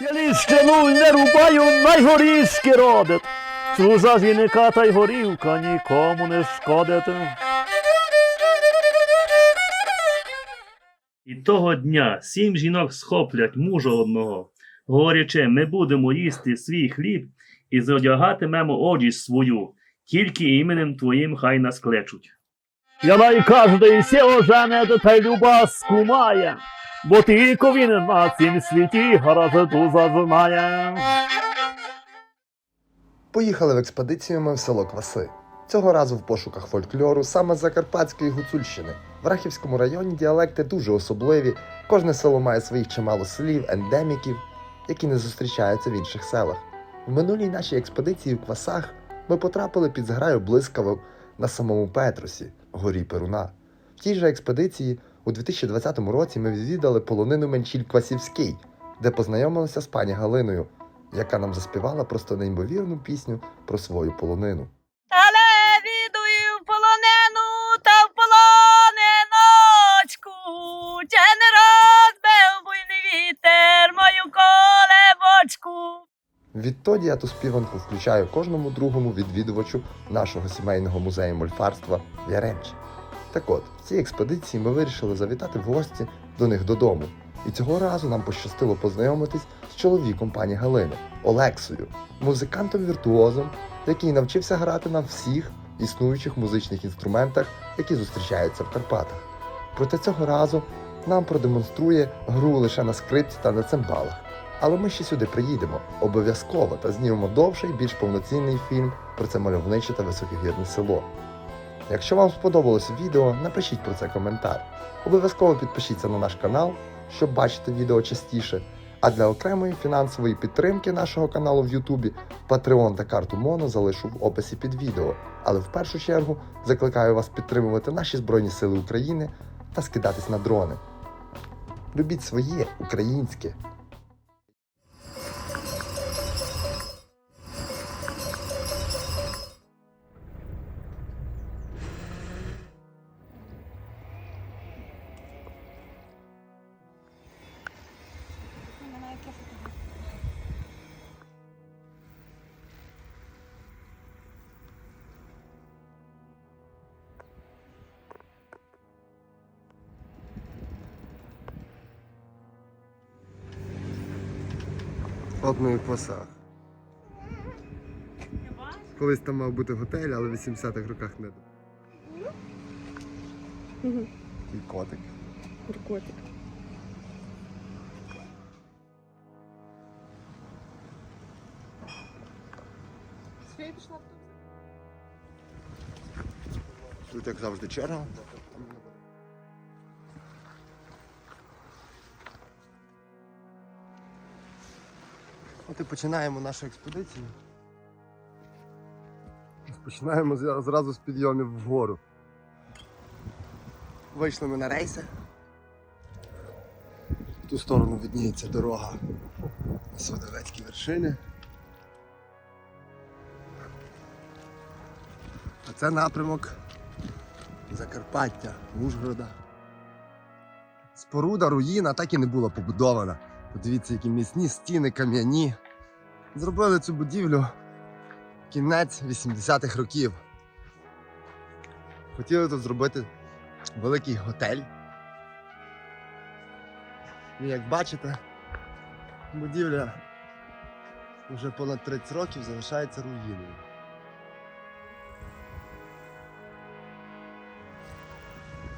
Я ліщину не рубаю, найгорішки родить. Чужа жінка та й горівка нікому не шкодить. І того дня сім жінок схоплять мужа одного, говорячи, ми будемо їсти свій хліб і зодягатимемо одіж свою, тільки іменем твоїм хай нас клечуть. Я най кожний се ожене, та й люба скумає, бо тільки він на цім світі гаразду зазнає. Поїхали в експедицію ми в село Кваси. Цього разу в пошуках фольклору саме Закарпатської Гуцульщини. В Рахівському районі діалекти дуже особливі. Кожне село має своїх чимало слів, ендеміків, які не зустрічаються в інших селах. В минулій нашій експедиції в Квасах ми потрапили під зграю блискавок на самому Петросі, горі Перуна. В тій же експедиції у 2020 році ми відвідали полонину Менчіль Квасівський, де познайомилися з пані Галиною, яка нам заспівала просто неймовірну пісню про свою полонину. Але відую полонену та в полоненочку, Че не розбив буйний вітер мою колебочку. Відтоді я ту співанку включаю кожному другому відвідувачу нашого сімейного музею мольфарства в Яремчі. Так от, в цій експедиції ми вирішили завітати в гості до них додому. І цього разу нам пощастило познайомитись з чоловіком пані Галини Олексою, музикантом-віртуозом, який навчився грати на всіх існуючих музичних інструментах, які зустрічаються в Карпатах. Проте цього разу нам продемонструє гру лише на скрипці та на цимбалах. Але ми ще сюди приїдемо обов'язково та знімемо довший, більш повноцінний фільм про це мальовниче та високогірне село. Якщо вам сподобалось відео, напишіть про це коментар. Обов'язково підпишіться на наш канал, щоб бачити відео частіше. А для окремої фінансової підтримки нашого каналу в Ютубі Patreon та карту Моно залишу в описі під відео. Але в першу чергу закликаю вас підтримувати наші Збройні Сили України та скидатись на дрони. Любіть своє українське. Ми Квасах. Колись там мав бути готель, але в 80-х роках не. І котик. Свій Тут як завжди черга. От і починаємо нашу експедицію. Починаємо зра- зразу з підйомів вгору. Вийшли ми на рейси. В ту сторону відніється дорога на Свидовецькі вершини. А це напрямок Закарпаття, Ужгорода. Споруда, руїна так і не була побудована. Подивіться, які міцні стіни, кам'яні. Зробили цю будівлю кінець 80-х років. Хотіли тут зробити великий готель. І як бачите, будівля вже понад 30 років залишається руїною.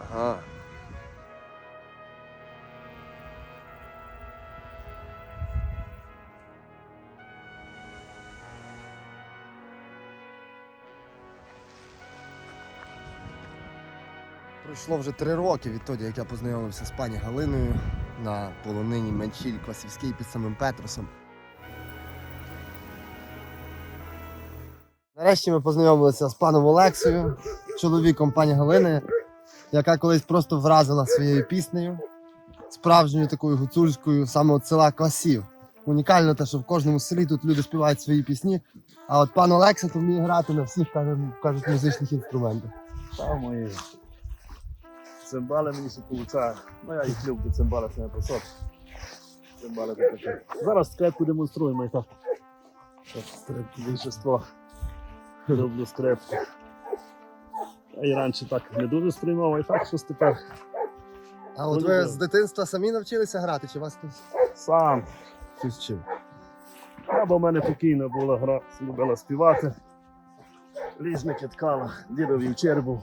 Ага. Пройшло вже три роки відтоді, як я познайомився з пані Галиною на полонині Менчіль Квасівський під самим Петросом. Нарешті ми познайомилися з паном Олексою, чоловіком пані Галини, яка колись просто вразила своєю піснею, справжньою такою гуцульською, саме от села Квасів. Унікально те, що в кожному селі тут люди співають свої пісні, а от пан Олекса то вміє грати на всіх кажуть музичних інструментах. Та мої цимбали мені ще получають. Ну я їх люблю, цимбали саме по собі. Це Зараз скрепку демонструємо і так. Скрепки більшинство. Люблю скрепку. А і раніше так не дуже сприймав, а і так щось тепер А от ви з дитинства самі навчилися грати, чи вас хтось сам. щось вчив? Або в мене покійна була гра, любила співати. Ліжники ткала, дідові вчер був.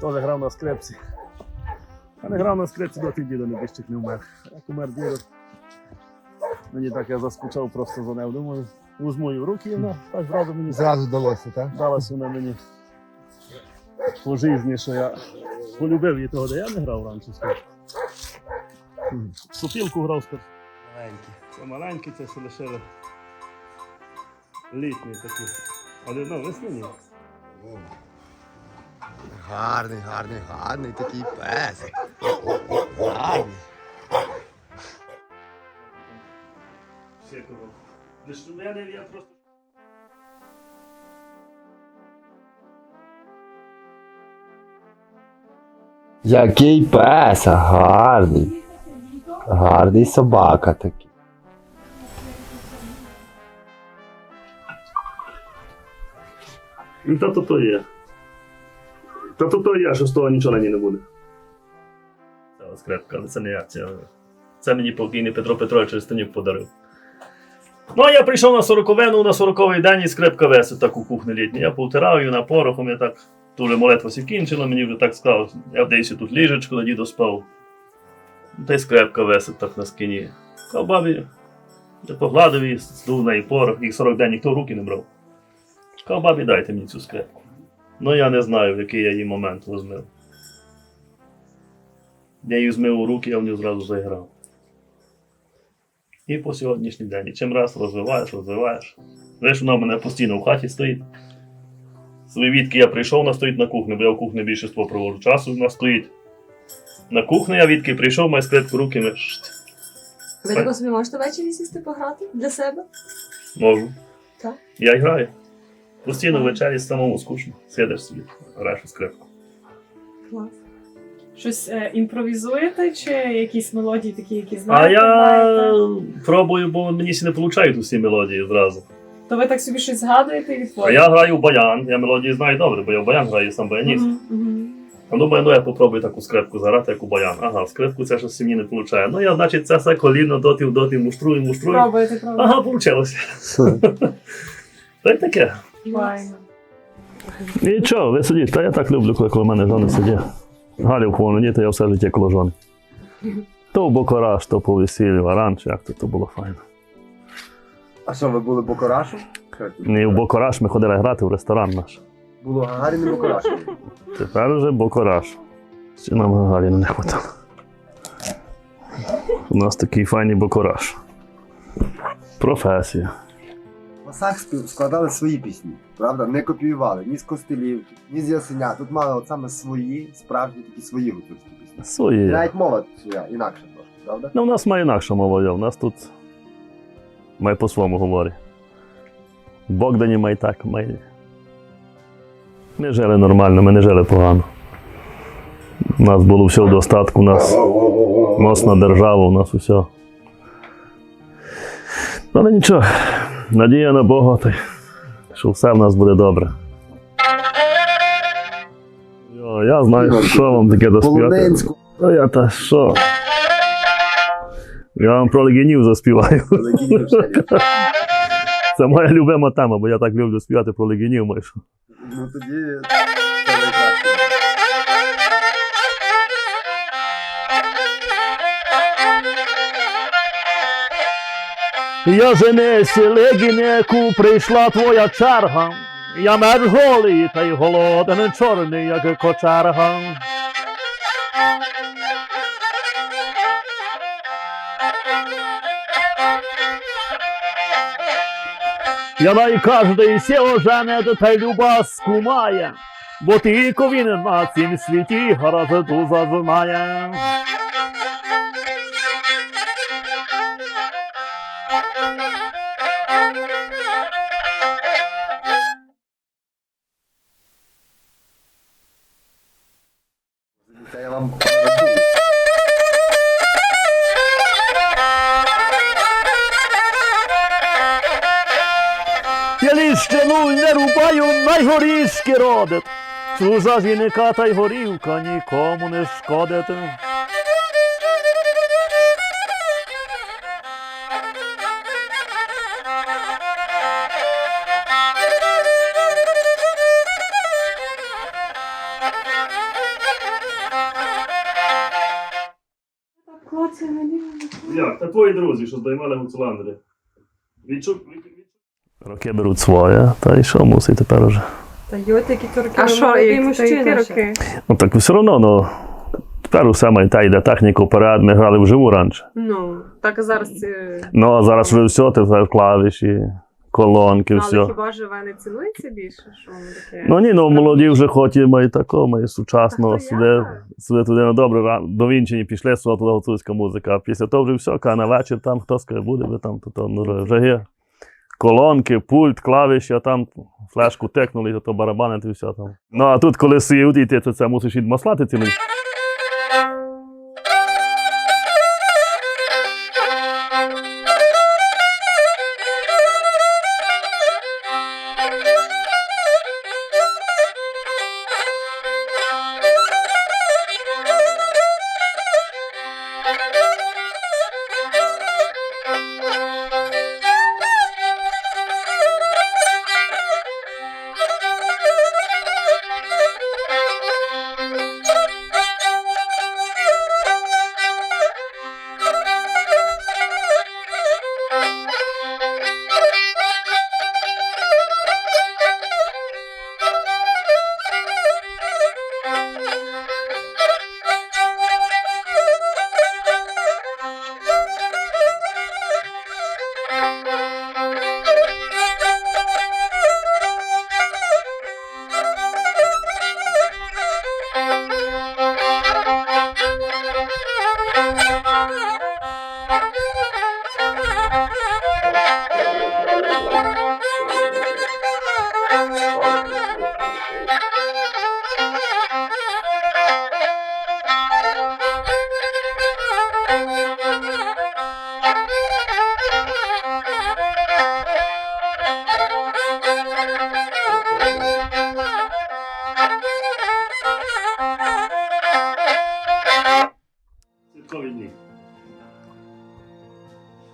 Теж грав на скрепці. А не грав на скрепці, доти дідо небіжчик не вмер. Як умер дідо. Мені так я заскучав просто за нею. Думаю, візьму її в руки і вона так зразу мені Зразу вдалося, так? далась вона мені по житті, що я полюбив її того, де я не грав раніше. скажу. Мгм. Сопілку грав скажу. Маленький. Це маленькі, це ще лишили літні такі. Але ну, весняні. Гарний, гарний, гарний такий песик. Гарний. Ще кого. Лиш у мене я просто. Який пес, гарний. Гарний собака такий. Та то то є. Та то то є, що з того нічого на ній не буде. Скрепка, але це не я. Це, це мені покійний Петро Петрович Рестанюк подарив. Ну, а я прийшов на сороковину, на сороковий день і скрепка весить так у кухні літній. Я повтирав її на порохом, я так дуже молитва сі кінчила, мені вже так сказав, я вдейся тут ліжечко, тоді доспав. Та й скрепка весить так на скині. А бабі, я погладив її, здув на неї порох, їх 40 день ніхто в руки не брав. Сказав, бабі, дайте мені цю скрепку. Ну я не знаю, в який я її момент розмив. Я її змив у руки, я в нього зразу заіграв. І по сьогоднішній день. І чим раз розвиваєш, розвиваєш. Знаєш, вона в мене постійно в хаті стоїть. Свої відки я прийшов, вона стоїть на кухні, бо я в кухні більшість проводжу часу, вона стоїть. На кухні я відки прийшов, маю скрепку руки, ми Ви тако собі можете ввечері сісти пограти для себе? можу. Так. Я граю. Постійно ввечері самому скучно. Сидиш собі, граєш у скрипку. Клас. Щось е, імпровізуєте чи якісь мелодії такі, які А знаєте? я знаєте? пробую, бо мені ще не виходять усі мелодії зразу. То ви так собі щось згадуєте і А я граю в баян, я мелодії знаю добре, бо я в баян граю сам баяніст. Мгм, мгм. А думаю, ну я попробую таку скрипку заграти, як у баян. Ага, в скрипку це щось мені не виходить. Ну я, значить, це все коліно дотів, дотів, муштрую, муштрую. Пробуєте, пробуєте. Ага, вийшло. Та й таке. Файно. Нічого, ви сидіть, та я так люблю, коли коло мене жони сидять. Галю в повноні, то я все життя коло жони. То в Бокораш, то по весіллю, а раніше як то, то було файно. А що, ви були Бокорашем? Ні, в Бокораш ми ходили грати в ресторан наш. Було Гагарін і Бокорашем. Тепер вже Бокораш. Ще нам Гагаріна не хватало. У нас такий файний Бокораш. Професія. В Масах складали свої пісні, правда? Не копіювали ні з костелів, ні з ясеня. Тут мали от саме свої, справжні такі свої гуцульські пісні. Свої. навіть мова своя, інакша трошки, правда? Ну, у нас має інакша мова, є. у нас тут має по-своєму говорить. В Богдані має так, має. Ми жили нормально, ми не жили погано. У нас було все в достатку, у нас мосна держава, у нас усе. Але нічого, надія на Бога, що все в нас буде добре. Йо, я знаю, що вам таке доспівати. Я та що? Я вам про легінів заспіваю. Це моя любима тема, бо я так люблю співати про легінів майже. Ну тоді Я женися, легінеку, прийшла твоя черга. Я меч голий, та й голоден, чорний, як кочерга. Я дай каждый се оженет, та й люба скумає, бо тільки він на цім світі грозу зазнає. Я вам й не рубаю, найгоріски родить. Туза жіника та й горівка нікому не шкодить. Як? Та твої друзі, що здаймали гуцуландри. Відчув. Роки беруть своє, та й що мусить тепер уже. Та йоти, які то роки А що, і мужчини роки? Ну так все одно, ну. Тепер усе має та йде техніку вперед, ми грали вживу раніше. Ну, так і зараз це. Ну а зараз вже все, тепер клавіші, колонки, Але все. хіба живе не цінується більше? Що воно таке? Ну ні, ну молоді вже хоч і мають такого, мають сучасного, Та хто сюди, я? сюди туди на добре, до Вінчині пішли, сюди туди гуцульська музика. А після того вже все, ка на вечір там хто скаже буде, ви там то, то, ну, вже- є. Колонки, пульт, клавіші, а там флешку текнули, то, то барабанити і все там. Ну а тут, коли сидить, і ти то це мусиш відмаслати цілий.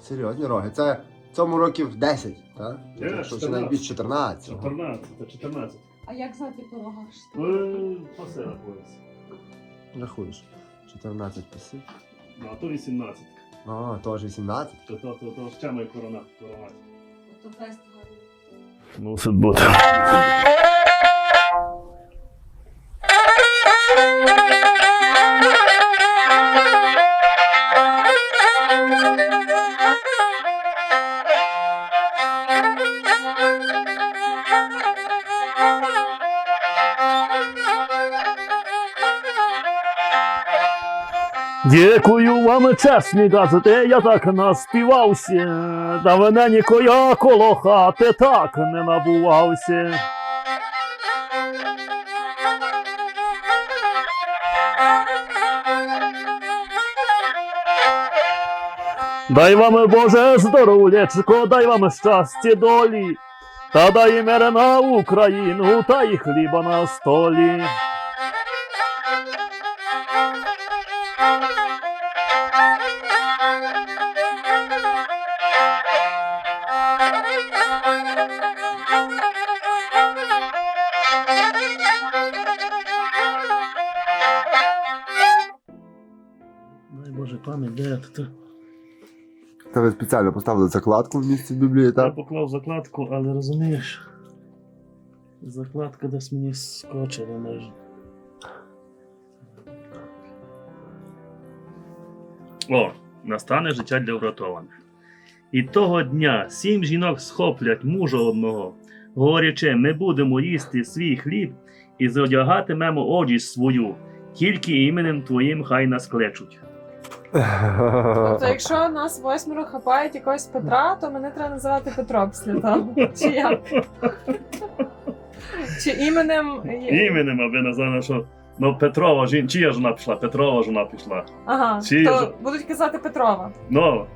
Серйозні роги. Це в цьому років 10, так? Чи 14. навіть більше 14. 14, та 14. А як знати по рогах? Ну, посила пояс. Рахуєш. 14 пасів. Ну, а то 18. А, теж 18. То, то, то, то ще має корона, корона. То фест гарний. Мусить Дякую вам, чесні газети, я так наспівався, та мене нікоя коло хати так не набувався. Дай вам Боже здоров'ячко, дай вам щастя долі, та дай мир на Україну, та й хліба на столі. Пам'ять, де тут? Та ви спеціально поставили закладку в місці Біблії, Я поклав закладку, але розумієш, закладка десь мені скочила майже. О, настане життя для врятованих. І того дня сім жінок схоплять мужа одного, говорячи, ми будемо їсти свій хліб і зодягатимемо одіж свою, тільки іменем твоїм хай нас клечуть. Тобто, якщо нас восьмеро хапають якогось Петра, то мене треба називати Петро після того. Чи як? Чи іменем. Іменем, аби назвали, що ну, Петрова жін, чия жона пішла? Петрова жона пішла. Ага, Чи- то будуть казати Петрова. Ну,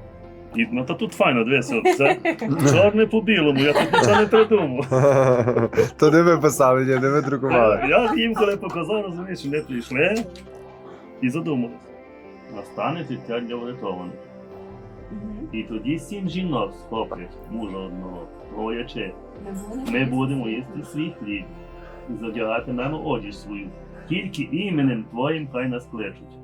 І, ну та тут файно, дивися, це чорне по білому, я тут нічого не придумав. То не ви писали, ні, не ви друкували. Я їм коли показав, розумієш, вони прийшли і задумались. Настане життя для врятованих. І тоді сім жінок схоплять мужа одного, говорячи, ми будемо їсти свій хліб і задягатимемо одіж свою. Тільки іменем твоїм хай нас кличуть.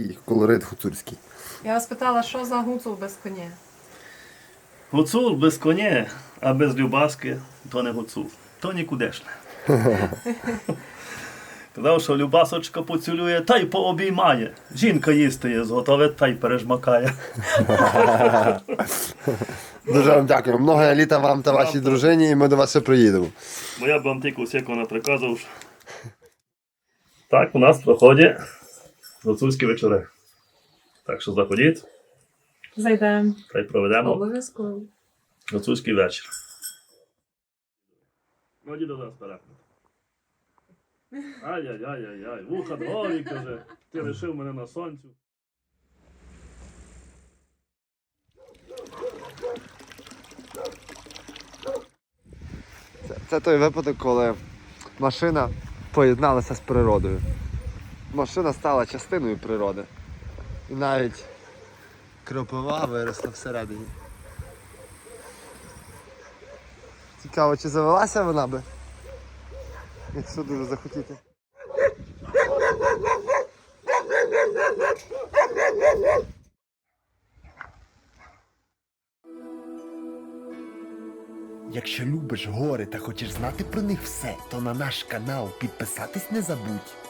Такий колорит гуцульський. Я вас питала, що за гуцул без коня? Гуцул без коня, а без любаски то не гуцул, то нікудешне. Казав, що любасочка поцілує та й пообіймає. Жінка їсти є зготовить та й пережмакає. Дуже вам дякую. Много літа вам та вашій дружині, і ми до вас ще приїдемо. Бо я б вам тільки всяко не приказував. Так, у нас проходять гуцульські вечори. Так що заходіть Зайдемо. та й проведемо Обов'язково. гуцульський вечір. Ну, діду до нас переклад. Ай-яй-яй-яй-яй, вуха довгі, каже, ти лишив мене на сонцю. Це той випадок, коли машина поєдналася з природою. Машина стала частиною природи. І навіть кропива виросла всередині. Цікаво, чи завелася вона би? Якщо дуже захотіти. Якщо любиш гори та хочеш знати про них все, то на наш канал підписатись не забудь.